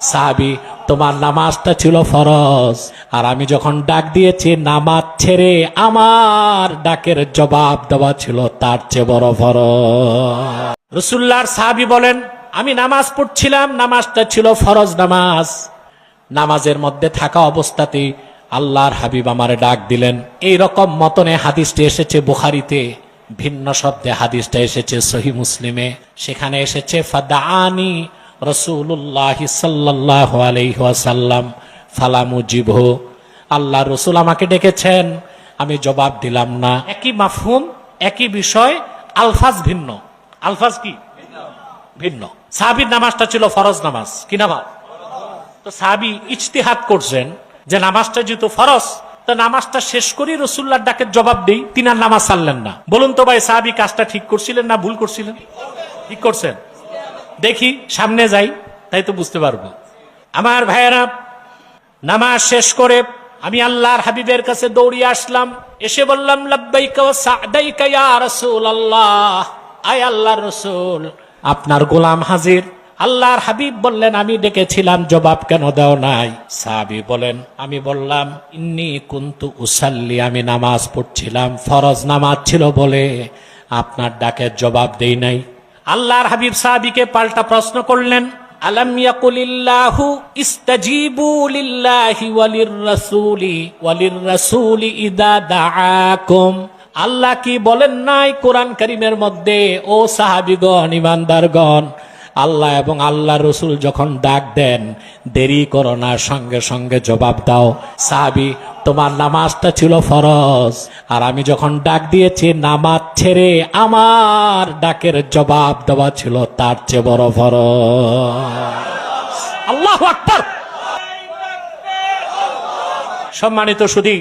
সাহাবি, তোমার নামাজটা ছিল ফরজ। আর আমি যখন ডাক দিয়েছি, নামাজ ছেড়ে আমার ডাকের জবাব দেওয়া ছিল, তার চেয়ে বড় ফরজ। রসুল্লাহর সাহাবি বলেন, আমি নামাজ পড়ছিলাম, নামাজটা ছিল ফরজ নামাজ। নামাজের মধ্যে থাকা অবস্থাতেই আল্লাহর হাবিব আমারে ডাক দিলেন। এই রকম মতনে হাদিসটি এসেছে বুখারিতে, ভিন্ন শব্দে হাদিসটা এসেছে সহি মুসলিমে। সেখানে এসেছে, ফাদাআনি রসুল্লাহ সাল্লাহ আলহাসাল্লাম ফালামু জিভ আল্লাহ রসুল আমাকে ডেকেছেন, আমি জবাব দিলাম না। একই মাফহুম, একই বিষয়, আলফাজ ভিন্ন। আলফাজ কি? ভিন্ন। সাহাবির নামাজটা ছিল ফরজ নামাজ, কি নামাজ? তো সাহাবি ইজতিহাদ করছেন যে নামাজটা যেহেতু ফরজ, তো নামাজটা শেষ করি রসুল্লার ডাকের জবাব দিই তিনি আর নামাজ সারলেন না। বলুন তো ভাই, সাহাবি কাজটা ঠিক করছিলেন না ভুল করছিলেন? ঠিক করছেন? দেখি, সামনে যাই, তাই তো বুঝতে পারব। আমার ভাইয়েরা, নামাজ শেষ করে আমি আল্লাহর হাবিবের কাছে দৌড়িয়ে আসলাম। এসে বললাম আয় আল্লাহর রাসূল, আপনার গোলাম হাজির। আল্লাহর হাবিব বললেন, আমি ডেকেছিলাম, জবাব কেন দাও নাই? সাহাবি বলেন, আমি বললাম, ইন্নি কুন্তু উসাল্লি। আমি নামাজ পড়ছিলাম, ফরজ নামাজ ছিল বলে আপনার ডাকের জবাব দেই নাই। আল্লাহর হাবিব সাহাবিকে পাল্টা প্রশ্ন করলেন ওয়ালির ওয়ালির আল্লাহ কি বলেন নাই কোরআন করিমের মধ্যে? ও সাহাবিগণ, ইমানদারগণ আল্লাহ এবং আল্লাহ রসুল যখন ডাক দেন, দেরি করো না, সঙ্গে সঙ্গে জবাব দাও। সাহাবি, তোমার নামাজটা ছিল ফরজ। আর আমি যখন ডাক দিয়েছি, নামাজ ছেড়ে আমার ডাকের জবাব দেওয়া ছিল, তার চেয়ে বড় ফরজ। আল্লাহ সম্মানিত সুদী